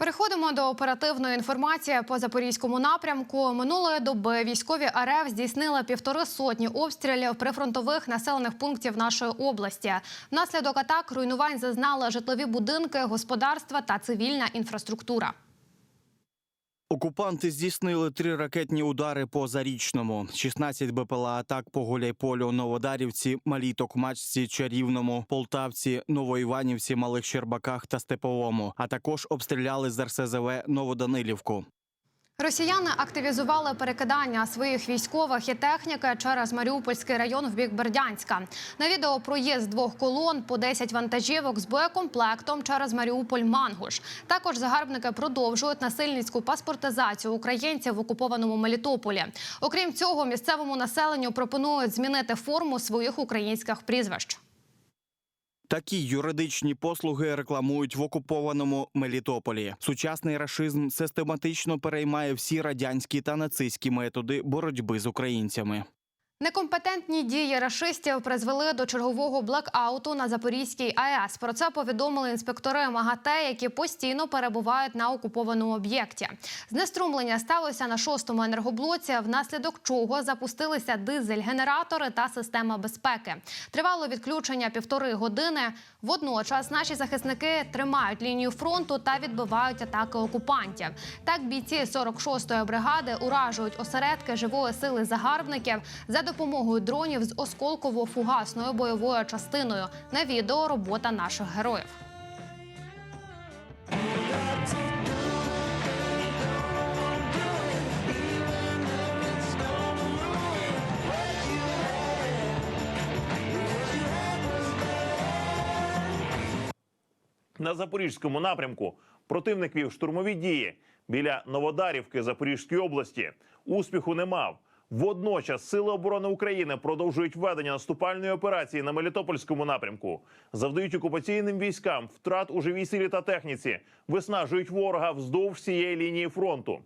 Переходимо до оперативної інформації по запорізькому напрямку. Минулої доби військові РФ здійснили півтори сотні обстрілів прифронтових населених пунктів нашої області. Внаслідок атак руйнувань зазнали житлові будинки, господарства та цивільна інфраструктура. Окупанти здійснили три ракетні удари по зарічному, 16 БПЛА атак по Гуляйполю, Новодарівці, Малій Токмачці, Чарівному, Полтавці, Новоіванівці, Малих Щербаках та Степовому. А також обстріляли з РСЗВ Новоданилівку. Росіяни активізували перекидання своїх військових і техніки через Маріупольський район в бік Бердянська. На відео проїзд двох колон по 10 вантажівок з боєкомплектом через Маріуполь Мангуш. Також загарбники продовжують насильницьку паспортизацію українців в окупованому Мелітополі. Окрім цього, місцевому населенню пропонують змінити форму своїх українських прізвищ. Такі юридичні послуги рекламують в окупованому Мелітополі. Сучасний рашизм систематично переймає всі радянські та нацистські методи боротьби з українцями. Некомпетентні дії рашистів призвели до чергового блекауту на Запорізькій АЕС. Про це повідомили інспектори МАГАТЕ, які постійно перебувають на окупованому об'єкті. Знеструмлення сталося на шостому енергоблоці, внаслідок чого запустилися дизель-генератори та система безпеки. Тривало відключення півтори години. Водночас наші захисники тримають лінію фронту та відбивають атаки окупантів. Так бійці 46-ї бригади уражують осередки живої сили загарбників за допомогою дронів з осколково-фугасною бойовою частиною. На відео робота наших героїв. На запорізькому напрямку противник вів штурмові дії біля Новодарівки Запорізької області. Успіху не мав. Водночас Сили оборони України продовжують ведення наступальної операції на Мелітопольському напрямку, завдають окупаційним військам втрат у живій силі та техніці, виснажують ворога вздовж всієї лінії фронту.